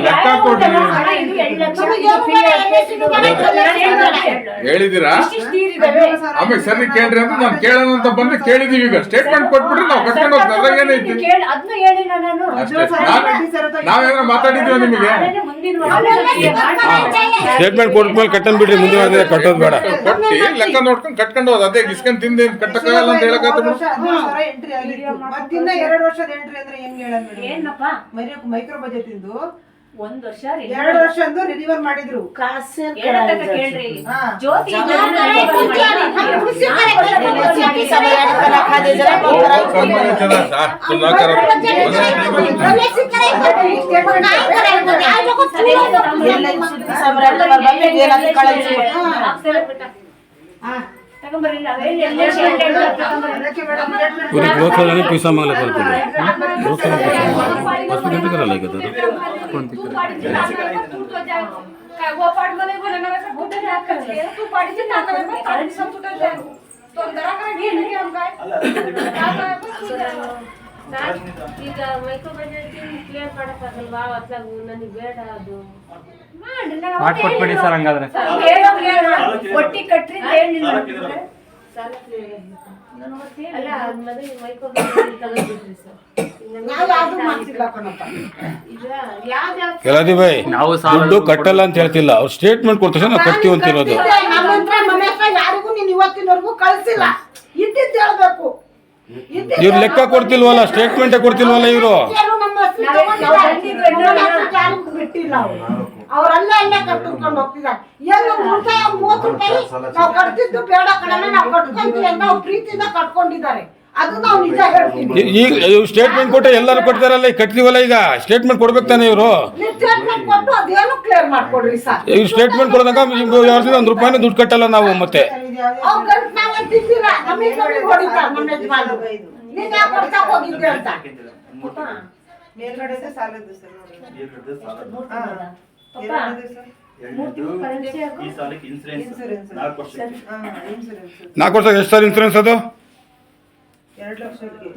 ಲೆಕ್ಕ ಕೊಡ್ರಿ. ಹೇಳಿದಿರಾ. ಆಮೇಲೆ ಸರಿ ಕೇಳ್ರಿ ಅಂತ ನಾನು ಕೇಳೋಣ ಅಂತ ಬಂದು ಕೇಳಿದೀವಿ ಈಗ ಸ್ಟೇಟ್ಮೆಂಟ್ ಕೊಟ್ಬಿಟ್ರೆ ನಾವು ಕಟ್ಕೊಂಡು ಹೋಗ್ತೀವಿ ಅದ್ರಾಗ ಏನೈತಿ ಅಷ್ಟೇ ನಾವ್- ನಾವೇನಾರ ಮಾತಾಡಿದ್ವಿ ನಿಮಗೆ ಸ್ಟೇಟ್ಮೆಂಟ್ ಕೊಟ್ಮೇಲೆ ಕಟ್ಟನ್ ಬಿಡ್ರಿ ಮುಂದಿನ ಕಟ್ಟೋದು ಬೇಡ ಕೊಟ್ಟಿ ಲೆಕ್ಕ ನೋಡ್ಕೊಂಡು ಕಟ್ಕೊಂಡು ಹೋದ್ ಅದೇ ಇಸ್ಕೊಂಡ್ ತಿಂದ ಕಟ್ಟಕ್ಕಾಗಲ್ಲ ಅಂತ ಹೇಳಕ್ ಎಂಟ್ರಿ ಎರಡು ವರ್ಷದ ಎಂಟ್ರಿ ಅಂದ್ರೆ ಹೆಂಗ್ ಹೇಳೋದ್ ಮೈಕ್ರೋ ಬಜೆಟ್ ಇಂದು ಒಂದ್ ವರ್ಷ ಎರಡು ವರ್ಷ ಅಂದು ರಿನಿವಲ್ ಮಾಡಿದ್ರು ಏನಂತ ಕೇಳ್ರಿ ಹಾ. ಜ್ಯೋತಿ ಕಂಪನಿ ಚೆನ್ನಾಗ್ ಸಾರ್, ಸುಧಾಕರ್ ಅವ್ರು. ತಗೊಂಬರಿಲ್ಲ ಅವೇನ್ ಎಲ್ಲ ಶೇರ್ ಎಲ್ಲ ತಗೊಂಬರಿಲ್ಲ. ಅದಕ್ಕೆ ಮೇಡಮ್ statement ಇವ್ರಿಗೆ ಗೋಸಲನೇ ಪೀಸ ಮಗಲ ಕಲ್ಕೊಂಡು ಗೋಸಲ ಪೀಸ ಹೊಸದು ಎಂಟಕರಲ್ಲ ಈಗ ಅದು तू पाडीची नाकाला तू तो जा काय वो पाड मला बोला ना असं कुठे राहत करते तू पाडीची नाकाला मग कारण संतुटा जा तोंदरा काय घेणे की आम काय ಈಗ ಮೈಕ್ರೋ ಬಜೆಟ್ ಕ್ಲಿಯರ್ ಮಾಡಕ್ಕಾಗಲ್ವಾ ಅತ್ಲಾಗ ನನಗೆ ಬೇಡ ಅದು ಮಾಡಿ ನಾವು ಮಾಡ್ಕೊಟ್ಬಿಡಿ ಸರ್ ಹಂಗಾದ್ರೆ ಹೇಳೋ ಹೇಳೋ ಒಟ್ಟಿ ಕಟ್ರಿ ಅಂತ ಕೆಲದಿ ಬೈ ನಾವು ದುಡ್ಡು ಕಟ್ಟಲ್ಲ ಅಂತ ಹೇಳ್ತಿಲ್ಲ. ಅವ್ರು ಸ್ಟೇಟ್ಮೆಂಟ್ ಕೊಡ್ತಾರೆ ನಾವು ಕಟ್ತೀವಿ ಅಂತ ಇರೋದು. ನಮ್ಮ ಹತ್ರ ಮನೆ ಹತ್ರ ಯಾರಿಗೂ ನೀನ್ ಇವತ್ತಿನವರೆಗೂ ಕಳ್ಸಿಲ್ಲ. ಇದ್ದಿದ್ದು ಹೇಳ್ಬೇಕು. ಇವ್ರು ಲೆಕ್ಕ ಕೊಡ್ತಿಲ್ವಲ್ಲ ಸ್ಟೇಟ್ಮೆಂಟ್ ಕೊಡ್ತಿಲ್ವಲ್ಲ ಇವರು? ಅವ್ರು ಅವ್ರಲ್ಲೇ ಅಲ್ಲೇ ಕಟ್ಟಿಸ್ಕೊಂಡು ಹೋಗ್ತಿದ್ದಾರೆ. ಏನು ಉಳಿತಾಯ ಮೂವತ್ತು ರೂಪಾಯಿ ನಾವು ಕಟ್ಟಿದ್ದು ಬೇಡ ಕಡೆ ನಾವು ಕಟ್ಕೊಂತೀವಿ ಅಂತ ಅವ್ರು ಪ್ರೀತಿಯಿಂದ ಕಟ್ಕೊಂಡಿದ್ದಾರೆ. ಅದು ನಾವು ನಿಜ ಹೇಳ್ತೀವಿ. ಈಗ ಸ್ಟೇಟ್ಮೆಂಟ್ ಕೊಟ್ಟರೆ ಎಲ್ಲರೂ ಕೊಡ್ತಾರಲ್ಲ ಈಗ ಕಟ್ತೀವಲ್ಲ ಈಗ? ಸ್ಟೇಟ್ಮೆಂಟ್ ಕೊಡ್ಬೇಕು ತಾನೆ ಇವರು? ಸ್ಟೇಟ್ಮೆಂಟ್ ಕೊಟ್ಟು ಅದೇನು ಕ್ಲಿಯರ್ ಮಾಡ್ಕೊಡ್ರಿ ಸರ್. ಇವ್ರು ಸ್ಟೇಟ್ಮೆಂಟ್ ಕೊಡ್ದಾಗ ಒಂದು ರೂಪಾಯಿನೂ ದುಡ್ಡು ಕಟ್ಟಲ್ಲ ನಾವು ಮತ್ತೆ. ಅವ್ರು ಗಂಟು ನಾವೇ ತಿಂದಿಲ್ಲ ನಮಗೆ ನಮಗೆ ಹೊಡಿತಾರೆ ನಮ್ಮ ಯಜಮಾನ್ರು. ನೀನ್ ಯಾಕೆ ಕೊಡ್ತಾ ಹೋಗಿದ್ದೆ ಅಂತ? ಮೇಲ್ಗಡೆ ಸಾಲದ್ದು ಸರ್ ನೋಡಿ. ಈ ಸಾಲಕ್ಕೆ ಇನ್ಸೂರೆನ್ಸ್ ನಾಲ್ಕು ವರ್ಷ ನಾಲ್ಕು ಎಷ್ಟು ಸರ್ ಇನ್ಸೂರೆನ್ಸ್ ಅದು? ಎರಡು ಲಕ್ಷಕ್ಕೆ.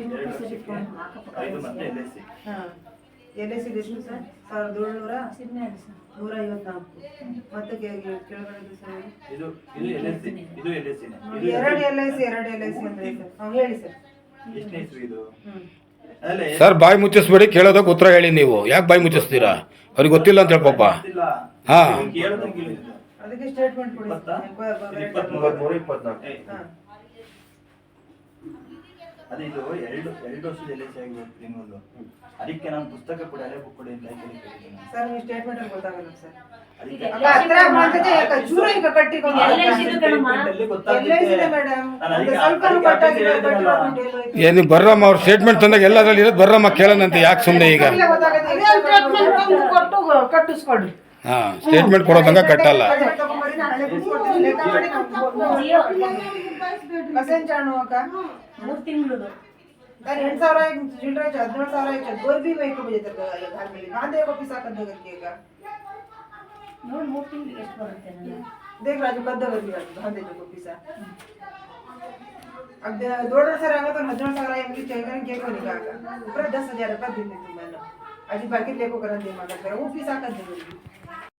ಐದು ಮತ್ತೆ ಎಲ್ ಐ ಸಿ ಹಾ. ಎಲ್ ಐ ಸಿ ಎಷ್ಟು ಸರ್? ಸಾವಿರದ ಏಳ್ನೂರ? ನೂರ ಐವತ್ನಾಲ್ಕು. ಮತ್ತೆ ಸರ್? ಇದು ಇದು ಎಲ್ ಐ ಸಿ ಇದು ಎಲ್ ಎರಡು ಎಲ್ ಐ ಸಿ ಎರಡು ಎಲ್ ಐ ಸಿ ಅಂದ್ರೆ ಸರ್. ಹಾ ಹೇಳಿ ಸರ್. ಎಷ್ಟನೇ ಇಸ್ವಿ ಇದು? ಹ್ಮ್. ಸರ್ ಬಾಯಿ ಮುಚ್ಚಿಸ್ಬೇಡಿ ಕೇಳೋದಕ್ಕೆ ಉತ್ತರ ಹೇಳಿ ನೀವು. ಯಾಕೆ ಬಾಯಿ ಮುಚ್ಚಿಸ್ತೀರಾ? ಅವ್ರಿಗೆ ಗೊತ್ತಿಲ್ಲ ಅಂತ ಹೇಳಿ ಹಾಂ. ಇದು ಎರಡು ಎರಡು ವರ್ಷದ ಎಲ್ ಐ ಅದಕ್ಕೆ ನಾನು ಪುಸ್ತಕ ಕೊಡಿ ಹಳೆ ಬುಕ್ ಕೊಡಿ ಅಂತ ಹೇಳಿ ಸರ್ ನೀವು ಸ್ಟೇಟ್ಮೆಂಟ್ ಗೊತ್ತಾಗಲ್ಲ ಸರ್ ಏನು ಬರ್ರಮ್ಮ ಅವ್ರ ಸ್ಟೇಟ್ಮೆಂಟ್ ತಂದಾಗ ಎಲ್ಲದ್ರಲ್ಲಿ ಇರೋದು ಬರ್ರಮ್ಮ ಕೇಳೋಣಂತೆ ಯಾಕೆ ಸುಮ್ಮನೆ ಈಗ? ಹಾ ಸ್ಟೇಟ್ಮೆಂಟ್ ಕೊಡೋ ತನಕ ಕಟ್ಟಲ್ಲ. ಎಂಟು ಸಾವಿರ ಚಿಲ್ಡ್ರೆ ಹದಿನೇಳು ಸಾವಿರ ಗೋರ್ಬಿ ಬೇಕು ಗಾಂಧಿ ಆಫೀಸ್ ಹಾಕಂತ ಈಗ? ನೋಡ್ ಮೂರ್ ತಿಂಗಳಿಗೆ ಎಷ್ಟು ಬರುತ್ತೆ ನನಗೆ देख राजू कद्दा कर दिया गांधी को पिसा अब दो सर आगा तो हजारों सारा इंग्लिश चाहिए के को निकाल ऊपर दस हजार रुपया दिन दे तुम मैंने अजी बाकी लेको करा दे मगर वो पिसा कर दे